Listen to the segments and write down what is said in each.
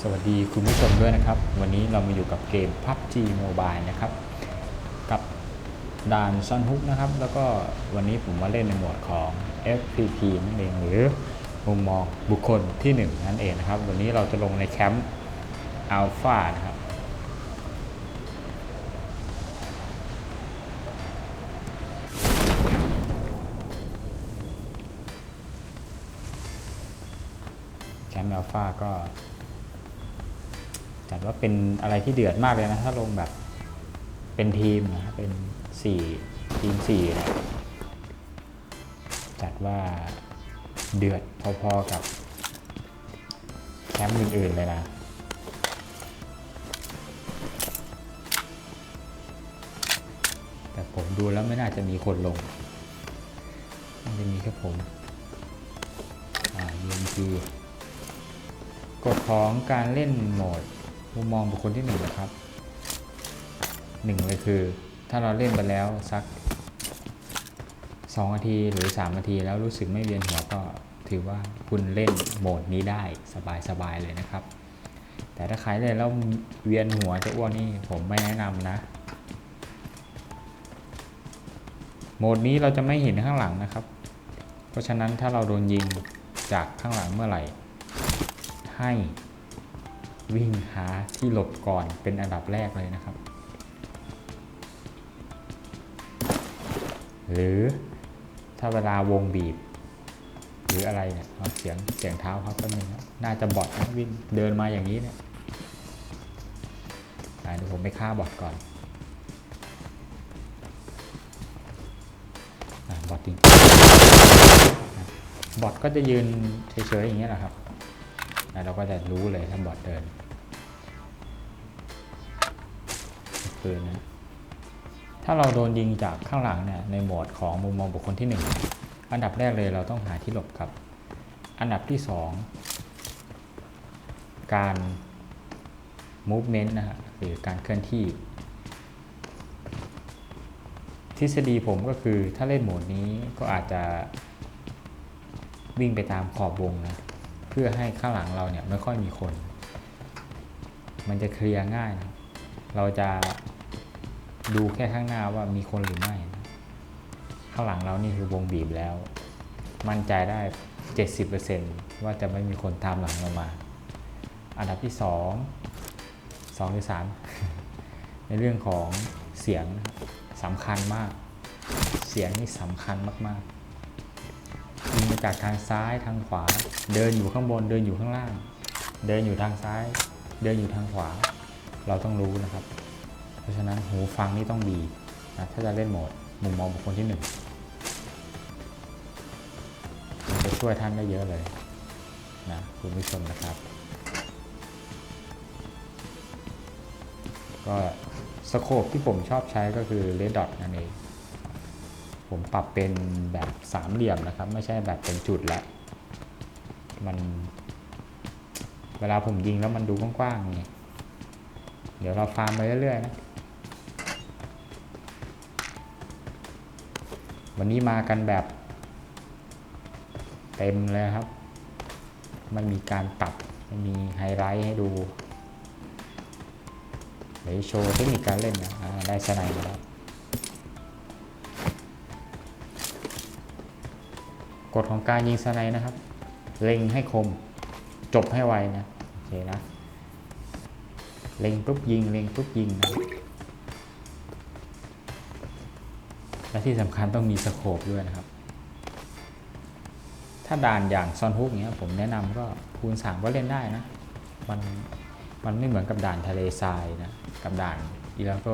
สวัสดีคุณผู้ชมด้วยนะครับ วันนี้เรามาอยู่กับเกม PUBG Mobile นะครับ กับด่านซ่อนฮุกนะครับ แล้วก็วันนี้ผมมาเล่นในหมวดของ FPP นั่นเองหรือมุมมองบุคคลที่ 1 นั่นเองนะครับ วันนี้เราจะลงในแคมป์อัลฟานะครับ มป์อัลฟาก็จัดว่าเป็นอะไรที่เดือดมากเลยนะ ถ้าลงแบบเป็นทีมนะเป็นสี่ทีมสี่นี่ยจัดว่าเดือดพอๆกับแชมป์อื่นๆเลยนะแต่ผมดูแล้วไม่น่าจะมีคนลงน่าจะมีแค่ผมอ่า UMG กฎของการเล่นโหมดมุมมองบุคคลที่หนึ่งนะครับหนึ่งเลยคือ ถ้าเราเล่นไปแล้วสัก 2 นาทีหรือ 3 นาทีแล้วรู้สึกไม่เวียนหัวก็ถือว่าคุณเล่นโหมดนี้ได้สบายๆเลยนะครับ แต่ถ้าใครเล่นแล้วเวียนหัวจะอ้วนนี่ผมไม่แนะนำนะ โหมดนี้เราจะไม่เห็นข้างหลังนะครับ เพราะฉะนั้นถ้าเราโดนยิงจากข้างหลังเมื่อไหร่ ให้วิ่งหาที่หลบก่อนเป็นอันดับแรกเลยนะครับ หรือถ้าเวลาวงบีบ หรืออะไรเนี่ยเอาเสียงเสียงเท้าเขาก็นึงน่าจะบอทนะวิ่งเดินมาอย่างนี้เนี่ยอ่เดี๋ยวผมไปฆ่าบอทก่อนอบอทจริงบอทก็จะยืนเฉยๆอย่างเงี้ยแหละครับ แล้วเราก็จะรู้เลยถ้าบอทเดินปืนนะถ้าเราโดนยิงจากข้างหลังเนี่ยในโหมดของมุมมองบุคคลที่ 1 อันดับแรกเลยเราต้องหาที่หลบครับ อันดับที่ 2 การ movement นะฮะหรือการเคลื่อนที่ ทฤษฎีผมก็คือถ้าเล่นโหมดนี้ก็อาจจะวิ่งไปตามขอบวงนะ เพื่อให้ข้างหลังเราเนี่ยไม่ค่อยมีคน มันจะเคลียร์ง่ายนะเราจะดูแค่ข้างหน้าว่ามีคนหรือไม่นะข้างหลังเรานี่คือวงบีบแล้ว มั่นใจได้ 70%ว่าจะไม่มีคนตามหลังเรามา อันดับที่ 2 2หรือ3 ในเรื่องของเสียงสำคัญมาก เสียงนี่สำคัญมากๆยิงมา จากทางซ้ายทางขวา เดินอยู่ข้างบน เดินอยู่ข้างล่าง เดินอยู่ทางซ้าย เดินอยู่ทางขวา เราต้องรู้นะครับ เพราะฉะนั้นหูฟังนี่ต้องดีนะถ้าจะเล่นโหมดมุมมองบุคคลที่หนึ่งจะช่วยท่านได้เยอะเลยนะคุณผู้ชมนะครับ ก็สโคปที่ผมชอบใช้ก็คือ Red Dot นั่นเอง ผมปรับเป็นแบบสามเหลี่ยมนะครับ ไม่ใช่แบบเป็นจุดละมัน เวลาผมยิงแล้วมันดูกว้างๆไงเดี๋ยวเราฟาร์มไปเรื่อยๆนะวันนี้มากันแบบ เต็มเลยครับ มันมีการปรับมันมีไฮไลท์ให้ดูเดี๋ยวโชว์เทคนิคการเล่นนะได้สไนด์มาแล้ว กฎของการยิงสไนด์นะครับ เล็งให้คม จบให้ไวนะโอเคนะ เล็งปุ๊บยิง เล็งปุ๊บยิงนะและที่สำคัญต้องมีสโคปด้วยนะครับ ถ้าด่านอย่างซอนฮุกเนี้ยผมแนะนำก็คูณ3ก็เล่นได้นะ มันมันไม่เหมือนกับด่านทะเลทรายนะ กับด่านอีลาโก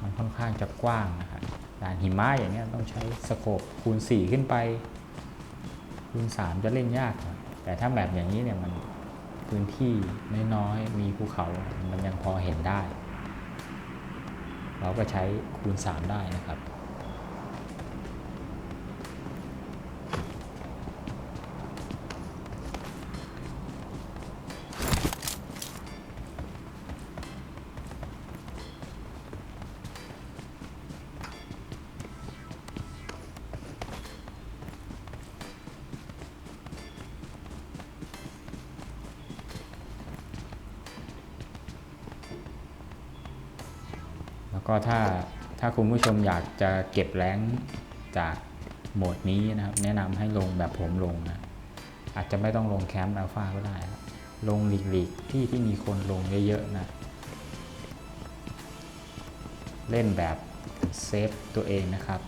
มันค่อนข้างจะกว้างนะครับ ด่านหิมะอย่างเงี้ยต้องใช้สโคปคูณ 4 ขึ้นไป คูณ 3 จะเล่นยากแต่ถ้าแบบอย่างนี้เนี่ยมันพื้นที่น้อยๆมีภูเขา มันยังพอเห็นได้ เราก็ใช้คูณ 3 ได้นะครับ ก็ถ้าถ้าคุณผู้ชมอยากจะเก็บแรงจากโหมดนี้นะครับ แนะนำให้ลงแบบผมลงนะอาจจะไม่ต้องลงแคมป์อัลฟาก็ได้ ลงหลีกๆที่ที่มีคนลงเยอะๆนะ เล่นแบบเซฟตัวเองนะครับ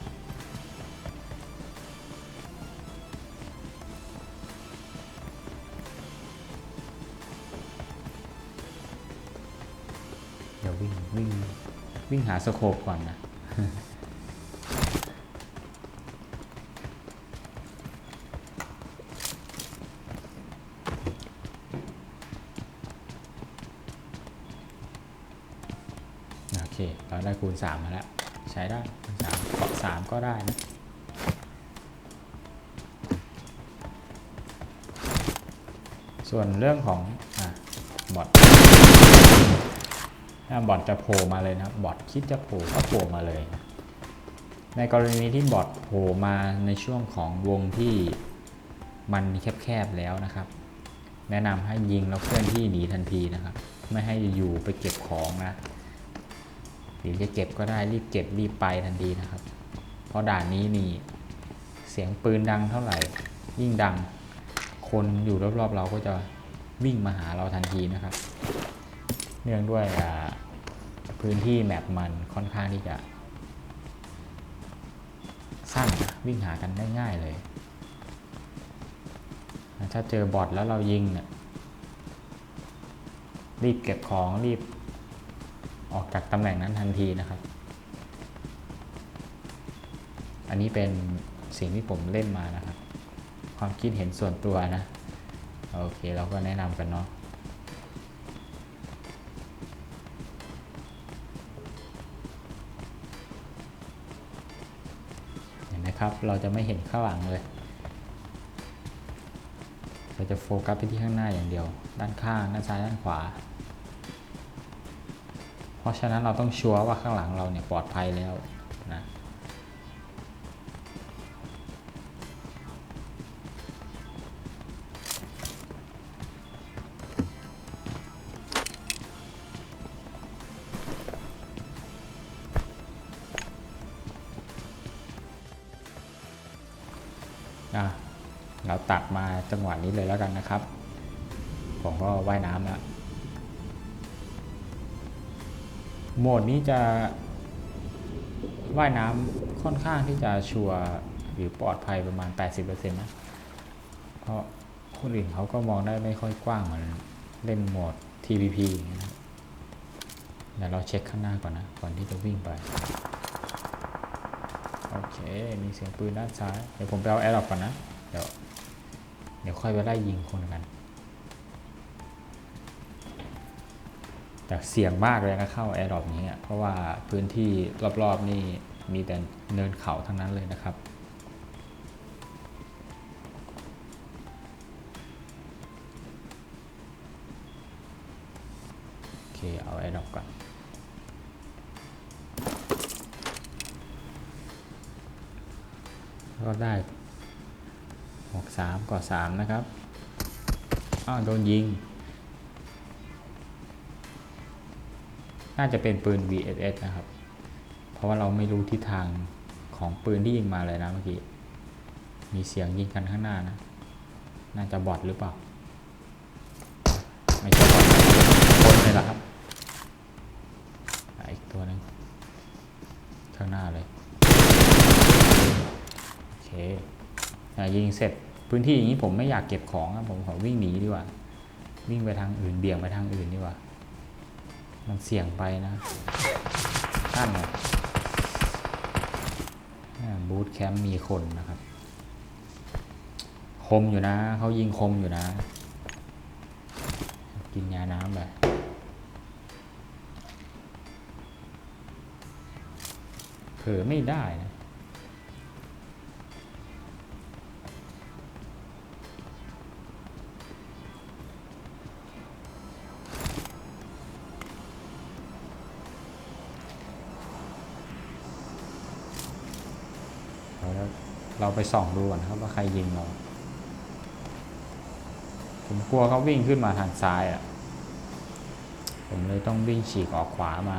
หาสโคปก่อนนะโอเคเราได้คูณ 3 มาแล้ว ใช้ได้คูณ3เกาะ3ก็ได้นะส่วนเรื่องของอะบอท บอทจะโผล่มาเลยนะบอทคิดจะโผล่ก็โผล่มาเลยนะในกรณีที่บอทโผล่มาในช่วงของวงที่มันแคบๆแล้วนะครับ แนะนำให้ยิงแล้วเคลื่อนที่หนีทันทีนะครับ ไม่ให้อยู่ไปเก็บของนะหรือจะเก็บก็ได้รีบเก็บรีบไปทันทีนะครับ เพราะด่านนี้นี่เสียงปืนดังเท่าไหร่ ยิ่งดัง คนอยู่รอบๆเราก็จะวิ่งมาหาเราทันทีนะครับ เนื่องด้วยพื้นที่แมปมันค่อนข้างที่จะ สั้นนะวิ่งหากันได้ง่ายเลย ถ้าเจอบอทแล้วเรายิงเนี่ยรีบเก็บของรีบออกจากตำแหน่งนั้นทันทีนะครับ อันนี้เป็นสิ่งที่ผมเล่นมานะครับ ความคิดเห็นส่วนตัวนะ โอเคเราก็แนะนำกันเนาะ นไหมครับ เราจะไม่เห็นข้างหลังเลย เราจะโฟกัสไปที่ข้างหน้าอย่างเดียว ด้านข้าง ด้านซ้าย ด้านขวา เพราะฉะนั้นเราต้องชัวร์ว่าข้างหลังเราเนี่ยปลอดภัยแล้วนะ ตัดมาจังหวะนี้เลยแล้วกันนะครับ ผมก็ว่ายน้ำแล้วโหมดนี้จะว่ายน้ำค่อนข้างที่จะชัวร์หรือปลอดภัยประมาณ 80%นะ เพราะคนอื่นเขาก็มองได้ไม่ค่อยกว้างเหมือนเล่นโหมด TPP อย่างเงี้ยนะเดี๋ยวเราเช็คข้างหน้าก่อนนะ ก่อนที่จะวิ่งไป โอเค มีเสียงปืนด้านซ้าย เดี๋ยวผมไปเอาแอร์ดรอปก่อนนะ เดี๋ยว เดี๋ยวค่อยไปไล่ยิงคนกัน แต่เสี่ยงมากเลยนะเข้าแอร์ดรอปนี้เพราะว่าพื้นที่รอบๆนี่มีแต่เนินเขาทั้งนั้นเลยนะครับโอเคเอาแอร์ดรอปก่อนก็ได้ หกสามก่อสามนะครับอ้าวโดนยิง น่าจะเป็นปืน VSS นะครับ เพราะว่าเราไม่รู้ทิศทางของปืนที่ยิงมาเลยนะเมื่อกี้ มีเสียงยิงกันข้างหน้านะ น่าจะบอดหรือเปล่า ไม่ใช่บอทคนเลยละครับอะอีกตัวหนึงข้างหน้าเลย โอเค อ่ยิงเสร็จพื้นที่อย่างนี้ผมไม่อยากเก็บของอะผมขอวิ่งหนีดีกว่า วิ่งไปทางอื่นเบี่ยงไปทางอื่นดีกว่า มันเสี่ยงไปนะท่านบูธแคมป์มีคนนะครับ คมอยู่นะ เขายิงคมอยู่นะ กินยาน้ำไปเผลอไม่ได้นะ เราไปส่องดูก่อนครับว่าใครยิงเรา ผมกลัวเขาวิ่งขึ้นมาทางซ้ายอะ ผมเลยต้องวิ่งฉีกออกขวามา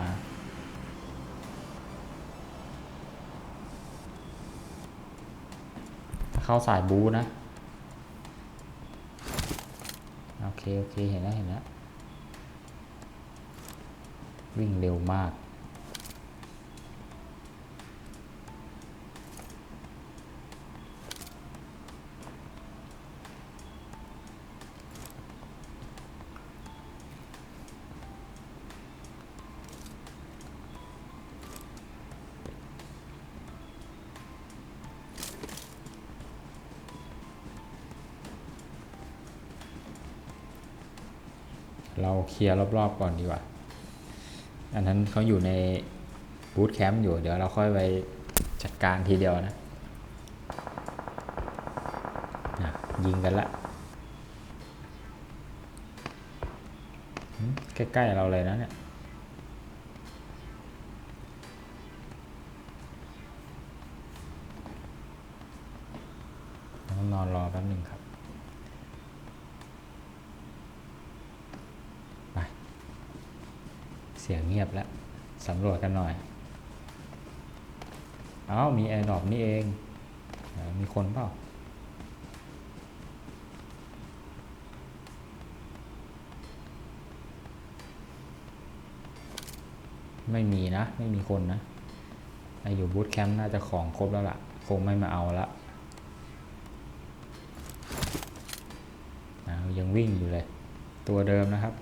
เข้าสายบูนะ โอเค โอเค เห็นแล้วเห็นแล้ววิ่งเร็วมาก เราเคลียร์รอบๆก่อนดีกว่า อันนั้นเขาอยู่ในบูธแคมป์อยู่ เดี๋ยวเราค่อยไปจัดการทีเดียวนะอะยิงกันละ ใกล้ ๆ เราเลยนะเนี่ยนอนรอแป๊บหนึ่งครับ ไป เสียงเงียบแล้วสำรวจกันหน่อย เอ้ามีแอร์ดรอปนี่เอง มีคนเปล่า ไม่มีนะ ไม่มีคนนะไออยู่บูธแคมป์น่าจะของครบแล้วล่ะ คงไม่มาเอาละอ้าวยังวิ่งอยู่เลย ตัวเดิมนะครับ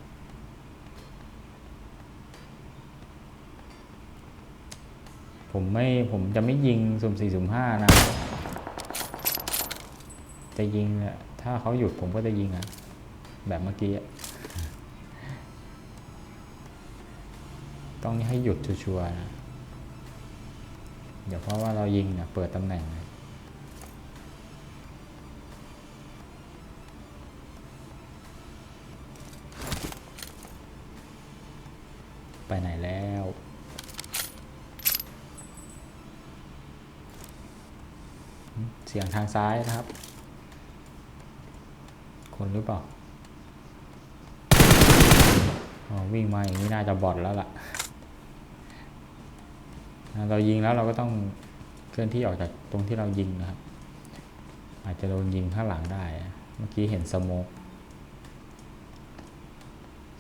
ผมไม่ผมจะไม่ยิงสุ่มสี่สุ่มห้านะ จะยิงอะถ้าเขาหยุดผมก็จะยิงอะแบบเมื่อกี้ต้องให้หยุดชัวร์นะเดี๋ยวเพราะว่าเรายิงเนี่ยเปิดตำแหน่งไปไหนแล้ว เสียงทางซ้ายนะครับ คนหรือเปล่าอ๋อวิ่งมาอย่างนี้น่าจะบอดแล้วล่ะ เรายิงแล้วเราก็ต้องเคลื่อนที่ออกจากตรงที่เรายิงนะครับ อาจจะโดนยิงข้างหลังได้ เมื่อกี้เห็นสโมก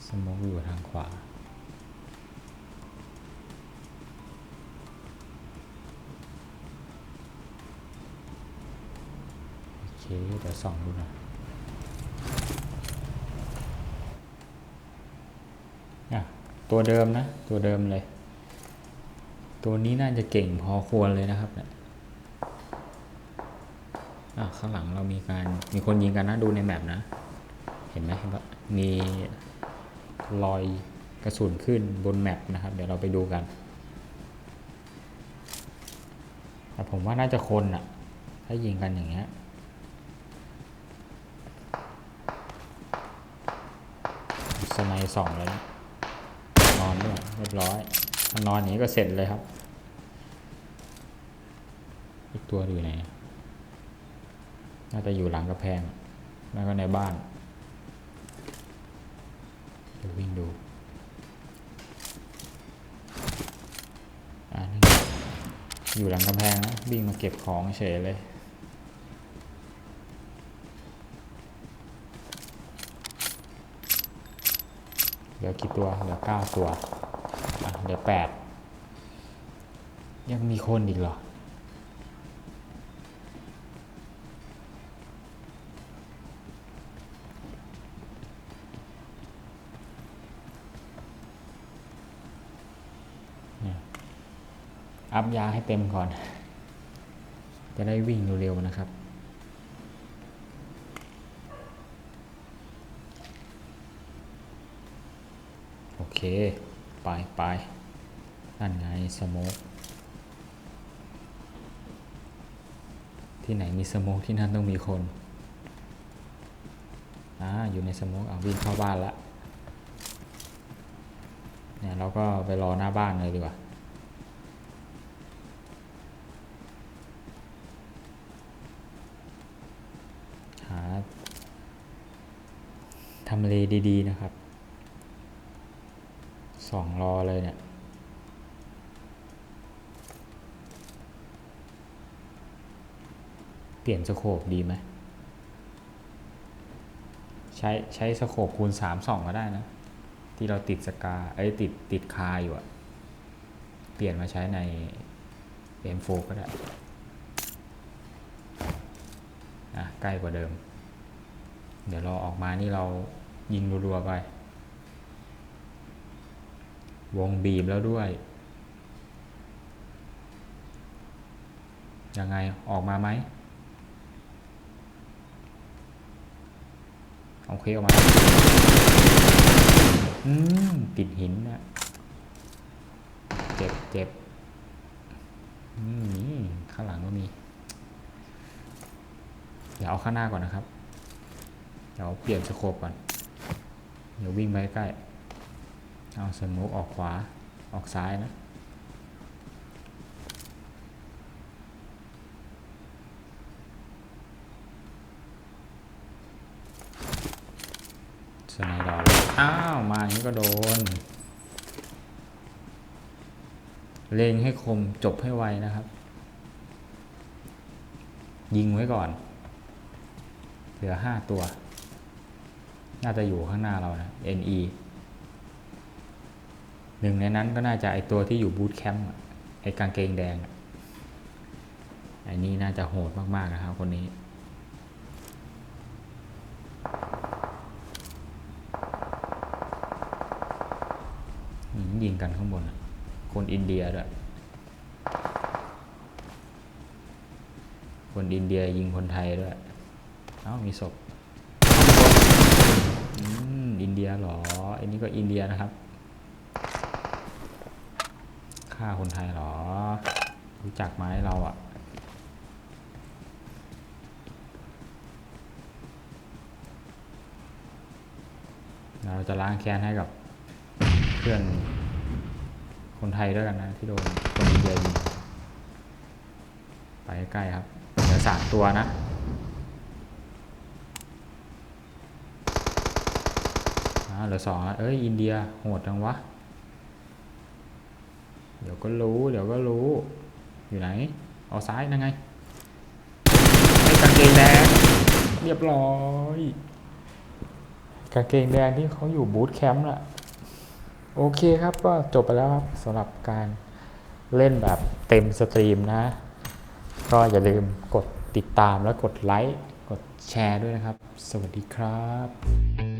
สโมกอยู่ทางขวา โอ เคเดี๋ยวส่องดูหน่อยอะตัวเดิมนะ ตัวเดิมเลย ตัวนี้น่าจะเก่งพอควรเลยนะครับเนี่ยอะข้างหลังเรามีการมีคนยิงกันนะดูในแมปนะ เห็นไหมเห็นปะมีรอยกระสุนขึ้นบนแมปนะครับ เดี๋ยวเราไปดูกันแต่ผมว่าน่าจะคนอะถ้ายิงกันอย่างเงี้ย สไนด์สองเลยนะนอนด้วยเรียบร้อยถ้านอนอย่างนี้ก็เสร็จเลยครับ อีกตัวอยู่ไหน น่าจะอยู่หลังกระแพง แล้วก็ในบ้านเดี๋ยววิ่งดูออยู่หลังกระแพงนะวิ่งมาเก็บของเฉยเลย ลือกี่ตัว เหลือเก้าตัวเหลือแปดยังมีคนอีกเหรอนี่อัพยาให้เต็มก่อน จะได้วิ่งเร็วๆนะครับ โอเค ไปไปนั่นไงสโมกที่ไหนมีสโมกที่นั่นต้องมีคนอ่าอยู่ในสโมกเอาวิ่งเข้าบ้านละเนี่ยเราก็ไปรอหน้าบ้านเลยดีกว่าหาทำเลดี ๆ นะครับ สองรอเลยเนี่ย เปลี่ยนสโคปดีไหม ใช้ใช้สโคปคูณสามสองก็ได้นะ ที่เราติดสกาไอ้ติดติดคาอยู่อะเปลี่ยนมาใช้ใน M4 ก็ได้อะใกล้กว่าเดิม เดี๋ยวเราออกมานี่เรายิงรัวๆไป วงบีบแล้วด้วย ยังไงออกมาไหมโอเคออกมา อืม ติดหินนะเจ็บเจ็บอืมนี่ข้างหลังก็มี เดี๋ยวเอาข้างหน้าก่อนนะครับ เดี๋ยวเปลี่ยนสโคปก่อน เดี๋ยววิ่งไปใกล้ เอาสโมกออกขวาออกซ้ายนะ สไนด์ดอกอ้าว มาอย่างนี้ก็โดน เลงให้คมจบให้ไวนะครับ ยิงไว้ก่อน เหลือห้าตัว น่าจะอยู่ข้างหน้าเรานะ NE หนึ่งในนั้นก็น่าจะไอตัวที่อยู่บูธแคมป์ไอกางเกงแดงอะไอนี่น่าจะโหดมาก ๆ นะครับ คนนี้ ยิงกันข้างบน คนอินเดียด้วย คนอินเดียยิงคนไทยด้วย เอ้า มีศพอ,อินเดียเหรอไอ้นี่ก็อินเดียนะครับ ฆ่าคนไทยเหรอ รู้จักไหมเราอะเราจะล้างแค้นให้กับเพื่อนคนไทยด้วยกันนะ ที่โดนคนอินเดียยิงไปใกล้ครับเหลือสามตัวนะเหลือสองเอ้ยอินเดียโหดจังวะ เดี๋ยวก็รู้ เดี๋ยวก็รู้ อยู่ไหน เอาซ้ายนั่นไงไอ้กางเกงแดง เรียบร้อย กางเกงแดงที่เขาอยู่บูธแคมป์น่ะ โอเคครับก็จบไปแล้วครับสำหรับการเล่นแบบเต็มสตรีมนะ ก็อย่าลืมกดติดตามและกดไลค์ กดแชร์ด้วยนะครับ สวัสดีครับ